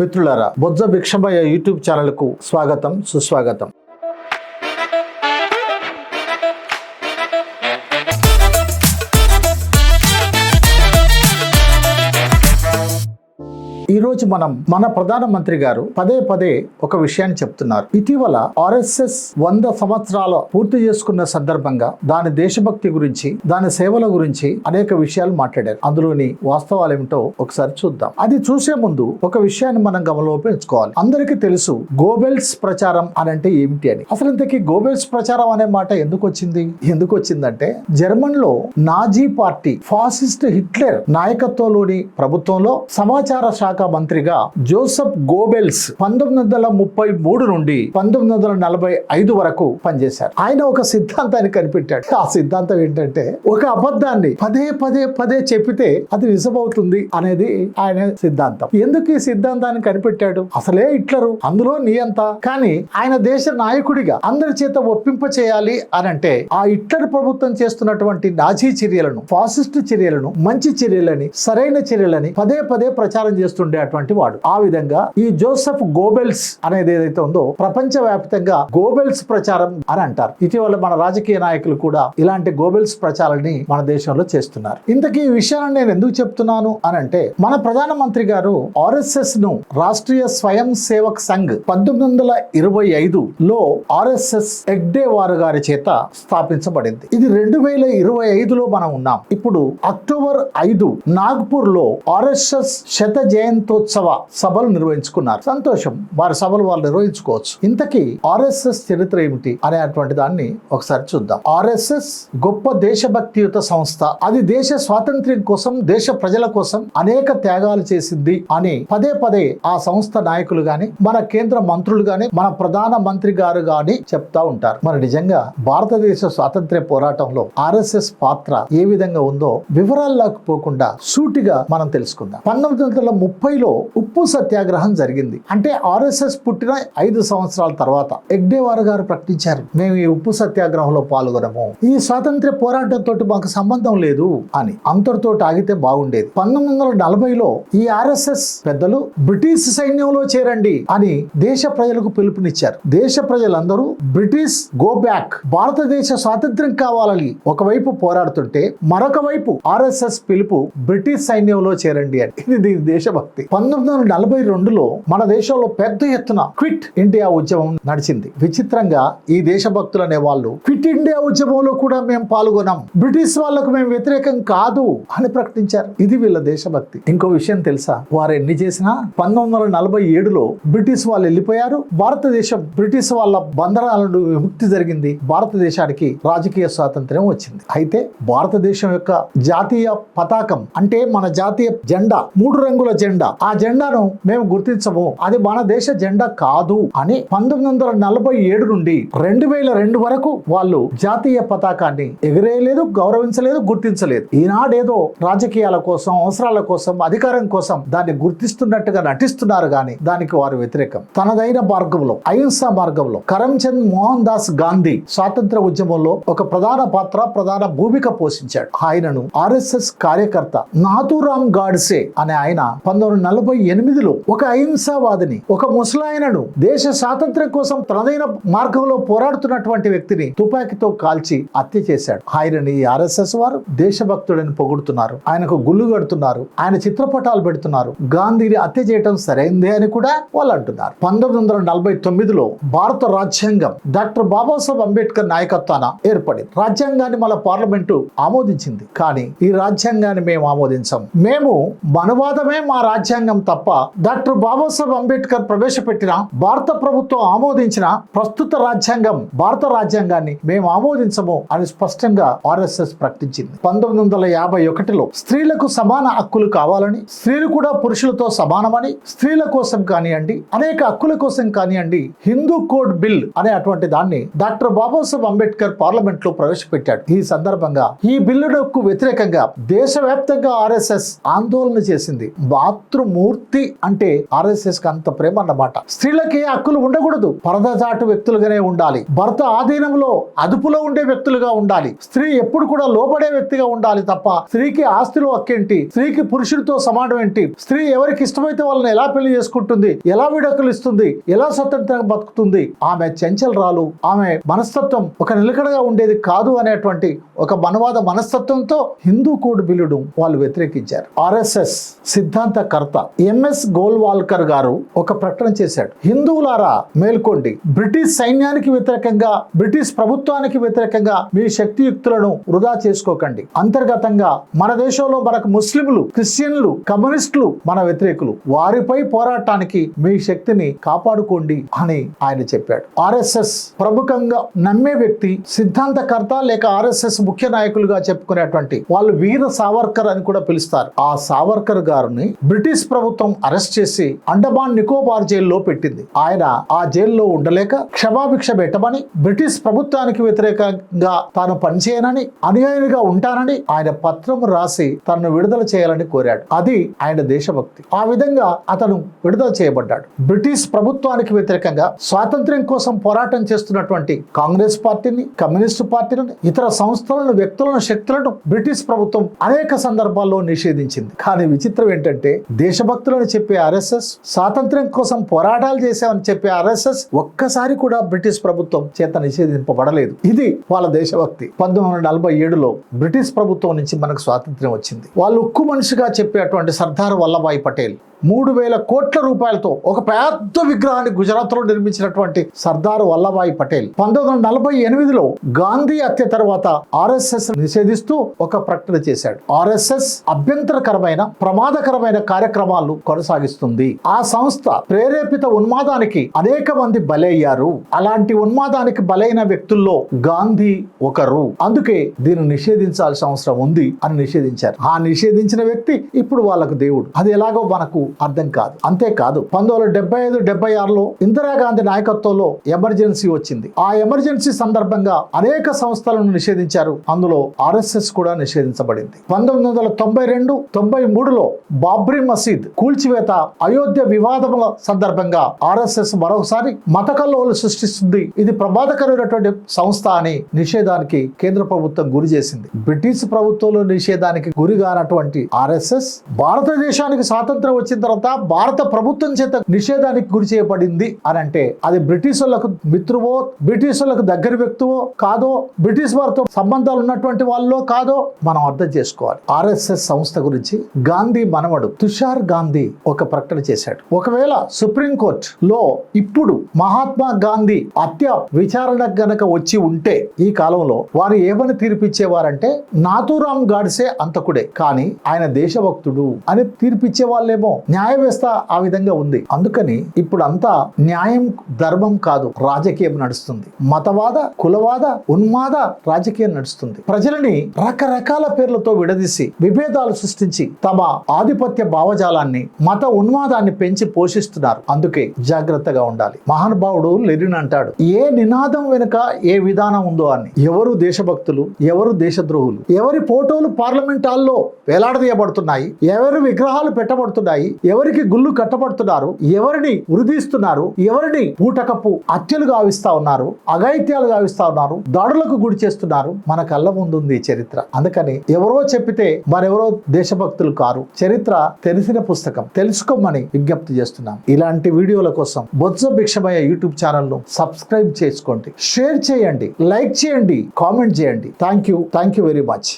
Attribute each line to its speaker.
Speaker 1: మిత్రులారా బొజ్జ భిక్షమయ్య యూట్యూబ్ ఛానల్కు స్వాగతం సుస్వాగతం. ఈరోజు మనం మన ప్రధానమంత్రి గారు పదే పదే ఒక విషయాన్ని చెప్తున్నారు. ఇటీవల ఆర్ఎస్ఎస్ వంద సంవత్సరాల పూర్తి చేసుకున్న సందర్భంగా దాని దేశభక్తి గురించి దాని సేవల గురించి అనేక విషయాలు మాట్లాడారు. అందులోని వాస్తవాలు ఏమిటో ఒకసారి చూద్దాం. అది చూసే ముందు ఒక విషయాన్ని మనం గమనంలో పెంచుకోవాలి. అందరికీ తెలుసు గోబెల్స్ ప్రచారం అని అంటే ఏమిటి అని. అసలు ఇంతకీ గోబెల్స్ ప్రచారం అనే మాట ఎందుకు వచ్చింది? ఎందుకు వచ్చిందంటే జర్మన్లో నాజీ పార్టీ ఫాసిస్ట్ హిట్లర్ నాయకత్వంలోని ప్రభుత్వంలో సమాచార శాఖ మంత్రిగా జోసెఫ్ గోబెల్స్ పంతొమ్మిది వందల ముప్పై మూడు నుండి పంతొమ్మిది వందల నలభై ఐదు వరకు పనిచేశారు. ఆయన ఒక సిద్ధాంతాన్ని కనిపెట్టాడు. ఆ సిద్ధాంతం ఏంటంటే ఒక అబద్ధాన్ని పదే పదే పదే చెప్పితే అది నిజమవుతుంది అనేది ఆయన సిద్ధాంతం. ఎందుకు ఈ సిద్ధాంతాన్ని కనిపెట్టాడు? అసలే హిట్లరు అందులో నియంత కానీ ఆయన దేశ నాయకుడిగా అందరి చేత ఒప్పింప చేయాలి అని అంటే ఆ హిట్లర్ ప్రభుత్వం చేస్తున్నటువంటి నాజీ చర్యలను ఫాసిస్ట్ చర్యలను మంచి చర్యలని సరైన చర్యలని పదే పదే ప్రచారం చేస్తుండేటువంటి వాడు. ఆ విధంగా ఈ జోసెఫ్ గోబెల్స్ అనేది ఏదైతే ఉందో ప్రపంచ వ్యాప్తంగా గోబెల్స్ ప్రచారం అని అంటారు. ఇటీవల మన రాజకీయ నాయకులు కూడా ఇలాంటి గోబెల్స్ ప్రచారాన్ని మన దేశంలో చేస్తున్నారు. ఇంతకీ ఈ విషయాన్ని నేను ఎందుకు చెప్తున్నాను అని అంటే మన ప్రధానమంత్రి గారు ఆర్ఎస్ఎస్ను రాష్ట్రీయ స్వయం సేవక్ సంఘ్ పంతొమ్మిది వందల ఇరవై ఐదు లో ఆర్ఎస్ఎస్ ఎగ్డే వారు గారి చేత స్థాపించబడింది. ఇది రెండు వేల ఇరవై ఐదులో మనం ఉన్నాం. ఇప్పుడు అక్టోబర్ ఐదు నాగ్పూర్లో ఆర్ఎస్ఎస్ శత జయంతో జయంతోత్సవ సభలు నిర్వహించుకున్నారు. సంతోషం. వారి సభలు వాళ్ళు నిర్వహించుకోవచ్చు. ఇంతకీ ఆర్ఎస్ఎస్ చరిత్ర ఏమిటి అనేటువంటి దాన్ని ఒకసారి చూద్దాం. ఆర్ఎస్ఎస్ గొప్ప దేశభక్తియుత సంస్థ. అది దేశ స్వాతంత్ర్యం కోసం దేశ ప్రజల కోసం అనేక త్యాగాలు చేసింది అని పదే పదే ఆ సంస్థ నాయకులు గాని మన కేంద్ర మంత్రులు గాని మన ప్రధాన మంత్రి గారు గాని చెప్తా ఉంటారు. మరి నిజంగా భారతదేశ స్వాతంత్ర్య పోరాటంలో ఆర్ఎస్ఎస్ పాత్ర ఏ విధంగా ఉందో వివరాల్లోకి పోకుండా సూటిగా మనం తెలుసుకుందాం. పంతొమ్మిది వందల ఢిల్లీలో ఉప్పు సత్యాగ్రహం జరిగింది. అంటే ఆర్ఎస్ఎస్ పుట్టిన ఐదు సంవత్సరాల తర్వాత ఎగ్డేవార్ గారు ప్రకటించారు మేము ఈ ఉప్పు సత్యాగ్రహంలో పాల్గొనము. ఈ స్వాతంత్ర్య పోరాటంతో మాకు సంబంధం లేదు అని అంతటితో ఆగితే బాగుండేది. పంతొమ్మిది వందల నలభైలో ఈ ఆర్ఎస్ఎస్ పెద్దలు బ్రిటిష్ సైన్యంలో చేరండి అని దేశ ప్రజలకు పిలుపునిచ్చారు. దేశ ప్రజలందరూ బ్రిటిష్ గో బ్యాక్. భారతదేశ స్వాతంత్ర్యం కావాలని ఒకవైపు పోరాడుతుంటే మరొక వైపు ఆర్ఎస్ఎస్ పిలుపు బ్రిటిష్ సైన్యంలో చేరండి అని. ఇది దీని దేశభక్తి. పంతొమ్మిది వందల నలభై రెండులో మన దేశంలో పెద్ద ఎత్తున క్విట్ ఇండియా ఉద్యమం నడిచింది. విచిత్రంగా ఈ దేశభక్తులు అనే వాళ్ళు క్విట్ ఇండియా ఉద్యమంలో కూడా మేము పాల్గొన్నాం. బ్రిటిష్ వాళ్ళకు మేము వ్యతిరేకం కాదు అని ప్రకటించారు. ఇది వీళ్ళ దేశభక్తి. ఇంకో విషయం తెలుసా? వారు ఎన్ని చేసినా పంతొమ్మిది వందల నలభై ఏడులో బ్రిటిష్ వాళ్ళు వెళ్ళిపోయారు. భారతదేశం బ్రిటిష్ వాళ్ళ బంధనాల నుండి విముక్తి జరిగింది. భారతదేశానికి రాజకీయ స్వాతంత్ర్యం వచ్చింది. అయితే భారతదేశం యొక్క జాతీయ పతాకం అంటే మన జాతీయ జెండా మూడు రంగుల జెండా ఆ జెండాను మేము గుర్తించము. అది మన దేశ జెండా కాదు అని పంతొమ్మిది వందల నలభై ఏడు నుండి రెండు వేల రెండు వరకు వాళ్ళు జాతీయ పతాకాన్ని ఎగిరేయలేదు గౌరవించలేదు గుర్తించలేదు. ఈనాడేదో రాజకీయాల కోసం అవసరాల కోసం అధికారం కోసం దాన్ని గుర్తిస్తున్నట్టుగా నటిస్తున్నారు కానీ దానికి వారు వ్యతిరేకం. తనదైన మార్గంలో అహింసా మార్గంలో కరంచంద్ మోహన్ దాస్ గాంధీ స్వాతంత్ర ఉద్యమంలో ఒక ప్రధాన పాత్ర ప్రధాన భూమిక పోషించాడు. ఆయనను ఆర్ఎస్ఎస్ కార్యకర్త నాథూరామ్ గాడ్సే అనే ఆయన పంతొమ్మిది నలభై ఎనిమిదిలో ఒక అహింసావాదిని ఒక ముసలాయనను దేశ స్వాతంత్ర్యం కోసం తనదైన మార్గంలో పోరాడుతున్నటువంటి వ్యక్తిని తుపాకీతో కాల్చి హత్య చేశాడు. ఆయనని ఆర్ఎస్ఎస్ వారు దేశభక్తుడని పొగుడుతున్నారు. ఆయనకు గుళ్ళు కడుతున్నారు. ఆయన చిత్రపటాలు పెడుతున్నారు. గాంధీని హత్య చేయటం సరైందే అని కూడా వాళ్ళు అంటున్నారు. పంతొమ్మిది వందల నలభై తొమ్మిదిలో భారత రాజ్యాంగం డాక్టర్ బాబాసాహెబ్ అంబేద్కర్ నాయకత్వాన ఏర్పడింది. రాజ్యాంగాన్ని మన పార్లమెంటు ఆమోదించింది. కానీ ఈ రాజ్యాంగాన్ని మేము ఆమోదించాం. మేము మనవాదమే మా రాజ్యాంగం తప్ప డాక్టర్ బాబాసాహెబ్ అంబేద్కర్ ప్రవేశపెట్టిన భారత ప్రభుత్వం ఆమోదించిన ప్రస్తుత రాజ్యాంగం భారత రాజ్యాంగాన్ని మేము ఆమోదించము అని స్పష్టంగా ఆర్ఎస్ఎస్ ప్రకటించింది. పంతొమ్మిది వందల యాభై ఒకటిలో స్త్రీలకు సమాన హక్కులు కావాలని స్త్రీలు కూడా పురుషులతో సమానమని స్త్రీల కోసం కానివ్వండి అనేక హక్కుల కోసం కానివ్వండి హిందూ కోడ్ బిల్ అనే అటువంటి దాన్ని డాక్టర్ బాబాసాహెబ్ అంబేద్కర్ పార్లమెంట్లో ప్రవేశపెట్టాడు. ఈ సందర్భంగా ఈ బిల్లుకు వ్యతిరేకంగా దేశవ్యాప్తంగా ఆర్ఎస్ఎస్ ఆందోళన చేసింది. మాతృ మూర్తి అంటే ఆర్ఎస్ఎస్కి అంత ప్రేమ అన్నమాట. స్త్రీలకి హక్కులు ఉండకూడదు. పరదజాటు వ్యక్తులుగానే ఉండాలి. భర్త ఆధీనంలో అదుపులో ఉండే వ్యక్తులుగా ఉండాలి. స్త్రీ ఎప్పుడు కూడా లోబడే వ్యక్తిగా ఉండాలి తప్ప స్త్రీకి ఆస్తిలో హక్కేంటి? స్త్రీకి పురుషుడితో సమానం ఏంటి? స్త్రీ ఎవరికి ఇష్టమైతే వాళ్ళని ఎలా పెళ్ళి చేసుకుంటుంది? ఎలా విడాకులు ఇస్తుంది? ఎలా స్వతంత్రంగా బతుకుతుంది? ఆమె చెంచలరాలు ఆమె మనస్తత్వం ఒక నిలకడగా ఉండేది కాదు అనేటువంటి ఒక మనవాద మనస్తత్వంతో హిందూ కోడ్ బిల్లుడు వాళ్ళు వ్యతిరేకించారు. ఆర్ఎస్ఎస్ సిద్ధాంతకర్త ఎంఎస్ గోల్వాల్కర్ గారు ఒక ప్రకటన చేశాడు. హిందువులారా మేల్కోండి. బ్రిటిష్ సైన్యానికి వ్యతిరేకంగా బ్రిటిష్ ప్రభుత్వానికి వ్యతిరేకంగా మీ శక్తియుక్తులను వృధా చేసుకోకండి. అంతర్గతంగా మన దేశంలో మనకు ముస్లింలు క్రిస్టియన్లు కమ్యూనిస్టులు మన వ్యతిరేకులు. వారిపై పోరాటానికి మీ శక్తిని కాపాడుకోండి అని ఆయన చెప్పాడు. ఆర్ఎస్ఎస్ ప్రముఖంగా నమ్మే వ్యక్తి సిద్ధాంతకర్త లేక ఆర్ఎస్ఎస్ ముఖ్య నాయకులుగా చెప్పుకునేటువంటి వాళ్ళు వీర సావర్కర్ అని కూడా పిలుస్తారు. ఆ సావర్కర్ గారిని బ్రిటిష్ ప్రభుత్వం అరెస్ట్ చేసి అండమాన్ నికోబార్ జైల్లో పెట్టింది. ఆయన ఆ జైల్లో ఉండలేక క్షమాభిక్ష పెట్టమని బ్రిటిష్ ప్రభుత్వానికి వ్యతిరేకంగా తాను పనిచేయనని అనుయాయునిగా ఉంటానని ఆయన పత్రం రాసి తనను విడుదల చేయాలని కోరాడు. అది ఆయన దేశభక్తి. ఆ విధంగా అతను విడుదల చేయబడ్డాడు. బ్రిటిష్ ప్రభుత్వానికి వ్యతిరేకంగా స్వాతంత్ర్యం కోసం పోరాటం చేస్తున్నటువంటి కాంగ్రెస్ పార్టీని కమ్యూనిస్టు పార్టీలను ఇతర సంస్థలను వ్యక్తులను శక్తులను బ్రిటిష్ ప్రభుత్వం అనేక సందర్భాల్లో నిషేధించింది. కానీ విచిత్రం ఏంటంటే దేశ దేశభక్తులను చెప్పే ఆర్ఎస్ఎస్ స్వాతంత్ర్యం కోసం పోరాటాలు చేశామని చెప్పే ఆర్ఎస్ఎస్ ఒక్కసారి కూడా బ్రిటిష్ ప్రభుత్వం చేత నిషేధింపబడలేదు. ఇది వాళ్ళ దేశభక్తి. పంతొమ్మిది వందల నలభై ఏడులో బ్రిటిష్ ప్రభుత్వం నుంచి మనకు స్వాతంత్ర్యం వచ్చింది. వాళ్ళు ఉక్కు మనిషిగా చెప్పేటువంటి సర్దార్ వల్లభాయ్ పటేల్ మూడు వేల కోట్ల రూపాయలతో ఒక పెద్ద విగ్రహాన్ని గుజరాత్లో నిర్మించినటువంటి సర్దార్ వల్లభాయ్ పటేల్. పంతొమ్మిది వందల నలభై ఎనిమిదిలో గాంధీ హత్య తర్వాత ఆర్ఎస్ఎస్ నిషేధిస్తూ ఒక ప్రకటన చేశాడు. ఆర్ఎస్ఎస్ అభ్యంతరకరమైన ప్రమాదకరమైన కార్యక్రమాలు కొనసాగిస్తుంది. ఆ సంస్థ ప్రేరేపిత ఉన్మాదానికి అనేక మంది బలయ్యారు. అలాంటి ఉన్మాదానికి బలైన వ్యక్తుల్లో గాంధీ ఒకరు. అందుకే దీన్ని నిషేధించాల్సిన అవసరం ఉంది అని నిషేధించారు. ఆ నిషేధించిన వ్యక్తి ఇప్పుడు వాళ్ళకు దేవుడు. అది ఎలాగో మనకు అర్థం కాదు. అంతేకాదు పంతొమ్మిది వందల డెబ్బై ఐదు డెబ్బై ఆరులో ఇందిరాగాంధీ నాయకత్వంలో ఎమర్జెన్సీ వచ్చింది. ఆ ఎమర్జెన్సీ సందర్భంగా అనేక సంస్థలను నిషేధించారు. అందులో ఆర్ఎస్ఎస్ కూడా నిషేధించబడింది. పంతొమ్మిది వందల తొంభై రెండు తొంభై మూడులో బాబ్రీ మసీద్ కూల్చివేత అయోధ్య వివాదముల సందర్భంగా ఆర్ఎస్ఎస్ మరొకసారి మత కల్లోలు సృష్టిస్తుంది. ఇది ప్రమాదకరమైనటువంటి సంస్థ అని నిషేధానికి కేంద్ర ప్రభుత్వం గురి చేసింది. బ్రిటిష్ ప్రభుత్వంలో నిషేధానికి గురిగానటువంటి ఆర్ఎస్ఎస్ భారతదేశానికి స్వాతంత్రం వచ్చిన తర్వాత భారత ప్రభుత్వం చేత నిషేధానికి గురి చేయబడింది అని అంటే అది బ్రిటిష్ వాళ్ళకు మిత్రువో బ్రిటిష్ వాళ్ళకు దగ్గర వ్యక్తువో కాదో బ్రిటిష్ వారితో సంబంధాలు ఉన్నటువంటి వాళ్ళో కాదో మనం అర్థం చేసుకోవాలి. ఆర్ఎస్ఎస్ సంస్థ గురించి గాంధీ మనవడు తుషార్ గాంధీ ఒక ప్రకటన చేశాడు. ఒకవేళ సుప్రీంకోర్టు లో ఇప్పుడు మహాత్మా గాంధీ హత్య విచారణ గనక వచ్చి ఉంటే ఈ కాలంలో వారు ఏమని తీర్పిచ్చేవారంటే నాథూరామ్ గాడ్సే అంతకుడే కానీ ఆయన దేశభక్తుడు అని తీర్పిచ్చే వాళ్ళేమో న్యాయ వ్యవస్థ ఆ విధంగా ఉంది. అందుకని ఇప్పుడు అంతా న్యాయం ధర్మం కాదు రాజకీయం నడుస్తుంది. మతవాద కులవాద ఉన్మాద రాజకీయం నడుస్తుంది. ప్రజలని రకరకాల పేర్లతో విడదీసి విభేదాలు సృష్టించి తమ ఆధిపత్య భావజాలాన్ని మత ఉన్మాదాన్ని పెంచి పోషిస్తున్నారు. అందుకే జాగ్రత్తగా ఉండాలి. మహానుభావుడు లెనిన్ అంటాడు ఏ నినాదం వెనుక ఏ విధానం ఉందో అని. ఎవరు దేశభక్తులు ఎవరు దేశద్రోహులు ఎవరి ఫోటోలు పార్లమెంట్ హాల్లో వేలాడదీయబడుతున్నాయి ఎవరి విగ్రహాలు పెట్టబడుతున్నాయి ఎవరికి గుళ్ళు కట్టబడుతున్నారు ఎవరిని ఉరిదీస్తున్నారు ఎవరిని పూటకప్పు హత్యలు గావిస్తా ఉన్నారు అఘాయిత్యాలు గావిస్తా ఉన్నారు దాడులకు గురి చేస్తున్నారు మన కళ్ళ ముందుంది చరిత్ర. అందుకని ఎవరో చెప్పితే మరెవరో దేశభక్తులు కారు. చరిత్ర తెలిసిన పుస్తకం. తెలుసుకోమని విజ్ఞప్తి చేస్తున్నాం. ఇలాంటి వీడియోల కోసం బొత్స భిక్షమయ్య యూట్యూబ్ ఛానల్ను సబ్స్క్రైబ్ చేసుకోండి. షేర్ చేయండి. లైక్ చేయండి. కామెంట్ చేయండి. Thank you thank you very much.